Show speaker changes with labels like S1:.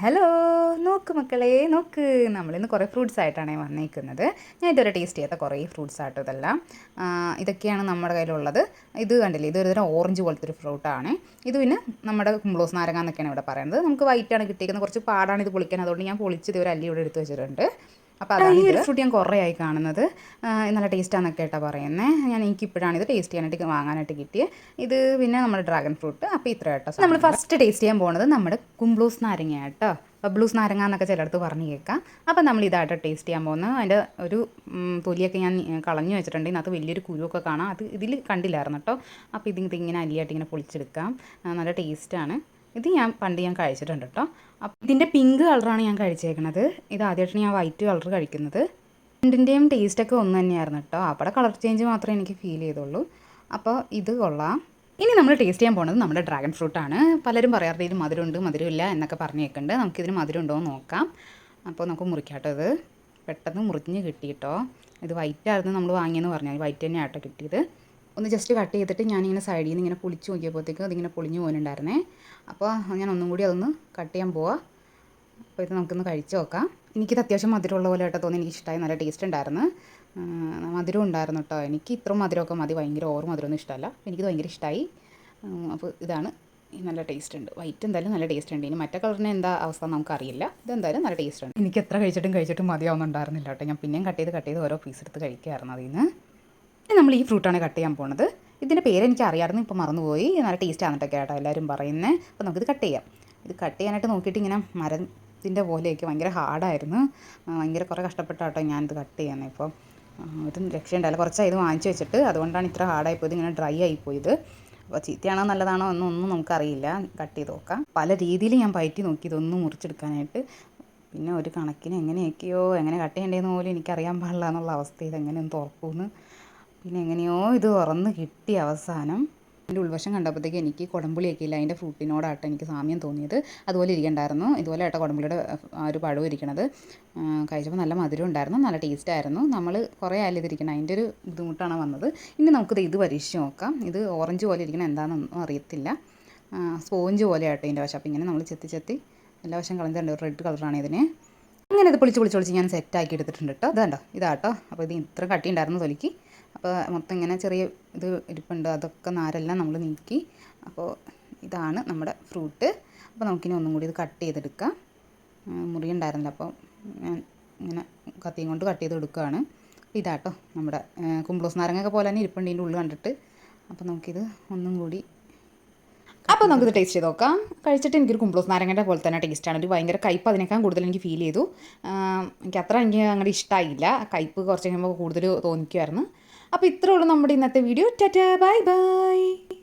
S1: Hello നോക്ക് മക്കളെ നോക്ക്. നമ്മളിന്ന് കുറേ ഫ്രൂട്ട്സ് ആയിട്ടാണ് വന്നേക്കുന്നത്. ഞാൻ ഇതുവരെ ടേസ്റ്റ് ചെയ്യാത്ത കുറേ ഫ്രൂട്ട്സ് ആട്ടോ ഇതെല്ലാം. ഇതൊക്കെയാണ് നമ്മുടെ കയ്യിലുള്ളത്. ഇത് കണ്ടില്ലേ ഇതൊരു തരം ഓറഞ്ച് പോലത്തെ ഒരു ഫ്രൂട്ടാണ്. ഇത് പിന്നെ നമ്മുടെ കുമ്പളോസ് നാരങ്ങ എന്നൊക്കെയാണ് ഇവിടെ പറയുന്നത്. നമുക്ക് വൈറ്റാണ് കിട്ടിയിരിക്കുന്നത് കുറച്ച് പാടാണ് ഇത് പൊളിക്കാൻ. അതുകൊണ്ട് ഞാൻ പൊളിച്ച് ഇവർ അല്ലി ഇവിടെ എടുത്ത് വെച്ചിട്ടുണ്ട്. അപ്പോൾ അതാണ് ഈ ഒരു ഫ്രൂട്ട് ഞാൻ കുറേ ആയി കാണുന്നത് നല്ല ടേസ്റ്റാന്നൊക്കെ കേട്ടോ പറയുന്നത് ഞാൻ എനിക്ക് ഇപ്പോഴാണ് ഇത് ടേസ്റ്റ് ചെയ്യാനായിട്ട് വാങ്ങാനായിട്ട് കിട്ടിയത് ഇത് പിന്നെ നമ്മുടെ ഡ്രാഗൺ ഫ്രൂട്ട് അപ്പോൾ ഇത്ര കേട്ടോ നമ്മൾ ഫസ്റ്റ് ടേസ്റ്റ് ചെയ്യാൻ പോകുന്നത് നമ്മുടെ കുംബ്ലൂസ് നാരങ്ങ കേട്ടോ. ബ്ലൂസ് നാരങ്ങ എന്നൊക്കെ ചിലടത്ത് പറഞ്ഞു കേൾക്കാം. അപ്പോൾ നമ്മൾ ഇതായിട്ട് ടേസ്റ്റ് ചെയ്യാൻ പോകുന്നത്. അതിന്റെ ഒരു തൊലിയൊക്കെ ഞാൻ കളഞ്ഞു വെച്ചിട്ടുണ്ട്. ഇതിനകത്ത് വലിയൊരു കുരുവൊക്കെ കാണാം. അത് ഇതിൽ കണ്ടില്ലായിരുന്നു കേട്ടോ. അപ്പോൾ ഇത് ഇതിങ്ങനെ അല്ലിയായിട്ട് ഇങ്ങനെ പൊളിച്ചെടുക്കാം. നല്ല ടേസ്റ്റാണ് ഇത് ഞാൻ പണ്ട് ഞാൻ കഴിച്ചിട്ടുണ്ട് കേട്ടോ. അപ്പം ഇതിന്റെ പിങ്ക് കളറാണ് ഞാൻ കഴിച്ചേക്കണത്. ഇത് ആദ്യമായിട്ടാണ് ഞാൻ വൈറ്റ് കളർ കഴിക്കുന്നത്. രണ്ടിന്റെയും ടേസ്റ്റൊക്കെ ഒന്ന് തന്നെയായിരുന്നു കേട്ടോ. അവിടെ കളർ ചേഞ്ച് മാത്രമേ എനിക്ക് ഫീൽ ചെയ്തുള്ളൂ. അപ്പോൾ ഇത് കൊള്ളാം. ഇനി നമ്മൾ ടേസ്റ്റ് ചെയ്യാൻ പോകുന്നത് നമ്മുടെ ഡ്രാഗൺ ഫ്രൂട്ടാണ് പലരും പറയാറുണ്ട് ഇതിന് മധുരമുണ്ട് മധുരമില്ല എന്നൊക്കെ പറഞ്ഞേക്കുന്നുണ്ട് നമുക്കിതിന് മധുരം ഉണ്ടോ എന്ന് നോക്കാം. അപ്പോൾ നമുക്ക് മുറിക്കാട്ടോ ഇത്. പെട്ടെന്ന് മുറിഞ്ഞ് കിട്ടിയിട്ടോ ഇത് വൈറ്റ് ആയിരുന്നു നമ്മൾ വാങ്ങിയെന്ന് പറഞ്ഞാൽ വൈറ്റ് തന്നെ ആട്ടോ കിട്ടിയത്. ഒന്ന് ജസ്റ്റ് കട്ട് ചെയ്തിട്ട് ഞാനിങ്ങനെ സൈഡിൽ നിന്ന് ഇങ്ങനെ പൊളിച്ച് നോക്കിയപ്പോഴത്തേക്ക് അതിങ്ങനെ പൊളിഞ്ഞു പോകുന്നുണ്ടായിരുന്നേ അപ്പോൾ ഞാൻ ഒന്നും കൂടി അതൊന്ന് കട്ട് ചെയ്യാൻ പോവാം. അപ്പോൾ ഇത് നമുക്കൊന്ന് കഴിച്ച് നോക്കാം. എനിക്കിത് അത്യാവശ്യം മധുരമുള്ള പോലെ കേട്ടോ തോന്നി. എനിക്ക് ഇഷ്ടമായി നല്ല ടേസ്റ്റ് ഉണ്ടായിരുന്നു. മധുരം ഉണ്ടായിരുന്നു കേട്ടോ. എനിക്ക് ഇത്ര മധുരമൊക്കെ മതി. ഭയങ്കര ഓവർ മധുരമൊന്നും ഇഷ്ടമല്ല. എനിക്കിത് ഭയങ്കര ഇഷ്ടമായി അപ്പോൾ ഇതാണ്. നല്ല ടേസ്റ്റ് ഉണ്ട്. വൈറ്റ് എന്തായാലും നല്ല ടേസ്റ്റ് ഉണ്ട്. ഇനി മറ്റേ കളറിന് എന്താ അവസ്ഥ നമുക്കറിയില്ല. ഇതെന്തായാലും നല്ല ടേസ്റ്റ് ഉണ്ട്. എനിക്ക് എത്ര കഴിച്ചിട്ടും കഴിച്ചിട്ടും മതിയാവുന്നുണ്ടായിരുന്നില്ല കേട്ടോ. ഞാൻ പിന്നെയും കട്ട് ചെയ്ത് കട്ട് ചെയ്ത് ഓരോ പീസ് എടുത്ത് കഴിക്കുമായിരുന്നു അതിൽ നിന്ന് നമ്മൾ ഈ ഫ്രൂട്ടാണ് കട്ട് ചെയ്യാൻ പോണത്. ഇതിന്റെ പേര് എനിക്ക് അറിയാമായിരുന്നു ഇപ്പോൾ മറന്നുപോയി. നല്ല ടേസ്റ്റ് ആണെന്നൊക്കെ കേട്ടോ എല്ലാവരും പറയുന്നത് അപ്പോൾ നമുക്കിത് കട്ട് ചെയ്യാം. ഇത് കട്ട് ചെയ്യാനായിട്ട് നോക്കിയിട്ട് ഇങ്ങനെ മരത്തിന്റെ പോലെയൊക്കെ ഭയങ്കര ഹാർഡായിരുന്നു ഭയങ്കര കുറേ കഷ്ടപ്പെട്ടാട്ടോ ഞാനിത് കട്ട് ചെയ്യുന്നത് ഇപ്പോൾ ഒരു രക്ഷയുണ്ടായില്ല. കുറച്ചായി ഇത് വാങ്ങിച്ചു വെച്ചിട്ട് അതുകൊണ്ടാണ് ഇത്ര ഹാർഡായി പോയത് ഇങ്ങനെ ഡ്രൈ ആയി പോയത്. അപ്പോൾ ചീത്തയാണോ നല്ലതാണോ എന്നൊന്നും നമുക്കറിയില്ല. കട്ട് ചെയ്ത് നോക്കാം. പല രീതിയിൽ ഞാൻ പയറ്റി നോക്കി ഇതൊന്നും മുറിച്ചെടുക്കാനായിട്ട്. പിന്നെ ഒരു കണക്കിന് എങ്ങനെയൊക്കെയോ എങ്ങനെ കട്ട് ചെയ്യേണ്ടതെന്ന് പോലും എനിക്കറിയാൻ പാടില്ല എന്നുള്ള അവസ്ഥയിൽ എങ്ങനെ തുറക്കുമെന്ന് പിന്നെ എങ്ങനെയോ ഇത് തുറന്ന് കിട്ടി അവസാനം. എന്റെ ഉൾവശം കണ്ടപ്പോഴത്തേക്ക് എനിക്ക് കുടംപുളിയൊക്കെ ഇല്ല. അതിന്റെ ഫ്രൂട്ടിനോടാട്ടോ എനിക്ക് സാമ്യം തോന്നിയത്. അതുപോലെ ഇരിക്കണ്ടായിരുന്നു. ഇതുപോലെ ആട്ടോ കുടംപുളിയുടെ ആ ഒരു പഴവും ഇരിക്കണത്. കഴിച്ചപ്പോൾ നല്ല മധുരം ഉണ്ടായിരുന്നു. നല്ല ടേസ്റ്റ് ആയിരുന്നു. നമ്മൾ കുറേ ആയാലും ഇതിരിക്കണം അതിന്റെ ഒരു ബുദ്ധിമുട്ടാണ് വന്നത്. ഇനി നമുക്കിത് ഇത് പരീക്ഷിച്ച് നോക്കാം. ഇത് ഓറഞ്ച് പോലെ ഇരിക്കണം എന്താണെന്നൊന്നും അറിയത്തില്ല. സ്പോഞ്ച് പോലെ ആട്ടോ ഇതിന്റെ വശം. അപ്പോൾ ഇങ്ങനെ നമ്മൾ ചെത്തി ചെത്തി എല്ലാ വശം കളഞ്ഞിട്ടുണ്ട്. റെഡ് കളറാണ് ഇതിന്. അങ്ങനെ ഇത് പൊളിച്ച് പൊളിച്ച് പൊളിച്ച് ഞാൻ സെറ്റാക്കി എടുത്തിട്ടുണ്ട് കേട്ടോ ഇത് കണ്ടോ ഇതാട്ടോ അപ്പോൾ ഇത് ഇത്ര കട്ടി ഉണ്ടായിരുന്നു തൊലിക്ക്. അപ്പോൾ മൊത്തം ഇങ്ങനെ ചെറിയ ഇത് ഇരിപ്പുണ്ട്. അതൊക്കെ നാരെല്ലാം നമ്മൾ നീക്കി. അപ്പോൾ ഇതാണ് നമ്മുടെ ഫ്രൂട്ട്. അപ്പോൾ നമുക്കിനി ഒന്നും കൂടി ഇത് കട്ട് ചെയ്തെടുക്കാം. മുറി ഉണ്ടായിരുന്നില്ല. അപ്പോൾ ഞാൻ ഇങ്ങനെ കത്തിയും കൊണ്ട് കട്ട് ചെയ്ത് എടുക്കുകയാണ്. അപ്പോൾ ഇതാട്ടോ നമ്മുടെ കുമ്പ്ലോസ് നാരങ്ങയൊക്കെ പോലെ തന്നെ ഇരിപ്പുണ്ട് ഇതിന്റെ ഉള്ളിൽ കണ്ടിട്ട്. അപ്പോൾ നമുക്കിത് ഒന്നും കൂടി അപ്പോൾ നമുക്കിത് ടേസ്റ്റ് ചെയ്ത് നോക്കാം. കഴിച്ചിട്ട് എനിക്കൊരു കുമ്പ്ലോസ് നാരങ്ങയുടെ പോലെ തന്നെ ടേസ്റ്റാണ് ഒരു ഭയങ്കര കയ്പ്പ് അതിനേക്കാൾ കൂടുതൽ എനിക്ക് ഫീൽ ചെയ്തു. എനിക്ക് അത്ര എനിക്ക് അങ്ങോട്ട് ഇഷ്ടമായില്ല കയ്പ്പ് കുറച്ച് കഴിയുമ്പോൾ കൂടുതൽ തോന്നിക്കുമായിരുന്നു അപ്പോൾ ഇത്രയുള്ളൂ നമ്മുടെ ഇന്നത്തെ വീഡിയോ. Tata bye bye.